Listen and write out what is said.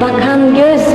bakan göz